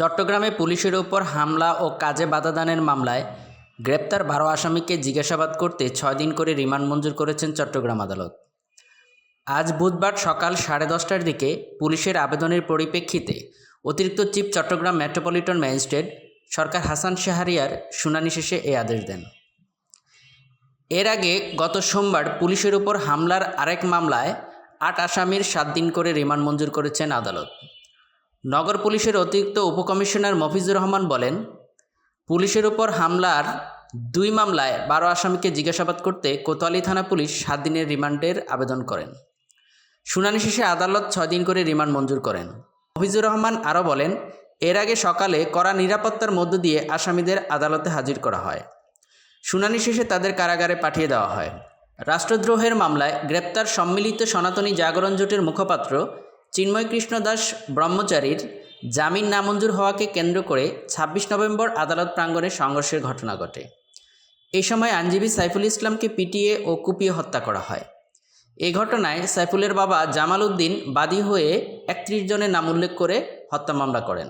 চট্টগ্রামে পুলিশের ওপর হামলা ও কাজে বাধাদানের মামলায় গ্রেপ্তার বারো আসামিকে জিজ্ঞাসাবাদ করতে ছয় দিন করে রিমান্ড মঞ্জুর করেছেন চট্টগ্রাম আদালত। আজ বুধবার সকাল সাড়ে দশটার দিকে পুলিশের আবেদনের পরিপ্রেক্ষিতে অতিরিক্ত chief Chittagong metropolitan magistrate Sarkar Hasan Shahriar শুনানি শেষে এ আদেশ দেন। এর আগে গত সোমবার পুলিশের উপর হামলার আরেক মামলায় আট আসামির সাত দিন করে রিমান্ড মঞ্জুর করেছেন আদালত। নগর পুলিশের অতিরিক্ত উপকমিশনার মফিজুর রহমান বলেন, পুলিশের উপর হামলার দুই মামলায় বারো আসামিকে জিজ্ঞাসাবাদ করতে কোতোয়ালি থানা পুলিশ সাত দিনের রিমান্ডের আবেদন করেন। শুনানি শেষে আদালত ছয় দিন করে রিমান্ড মঞ্জুর করেন। মফিজুর রহমান আরও বলেন, এর আগে সকালে কড়া নিরাপত্তার মধ্য দিয়ে আসামিদের আদালতে হাজির করা হয়। শুনানি শেষে তাদের কারাগারে পাঠিয়ে দেওয়া হয়। রাষ্ট্রদ্রোহের মামলায় গ্রেপ্তার সম্মিলিত সনাতনী জাগরণ জোটের মুখপাত্র চিন্ময় কৃষ্ণ দাস ব্রহ্মচারীর জামিন নামঞ্জুর হওয়াকে কেন্দ্র করে ছাব্বিশ নভেম্বর আদালত প্রাঙ্গণে সংঘর্ষের ঘটনা ঘটে। এই সময় আইনজীবী সাইফুল ইসলামকে পিটিয়ে ও কুপিয়ে হত্যা করা হয়। এ ঘটনায় সাইফুলের বাবা জামাল উদ্দিন বাদী হয়ে একত্রিশ জনের নাম উল্লেখ করে হত্যা মামলা করেন।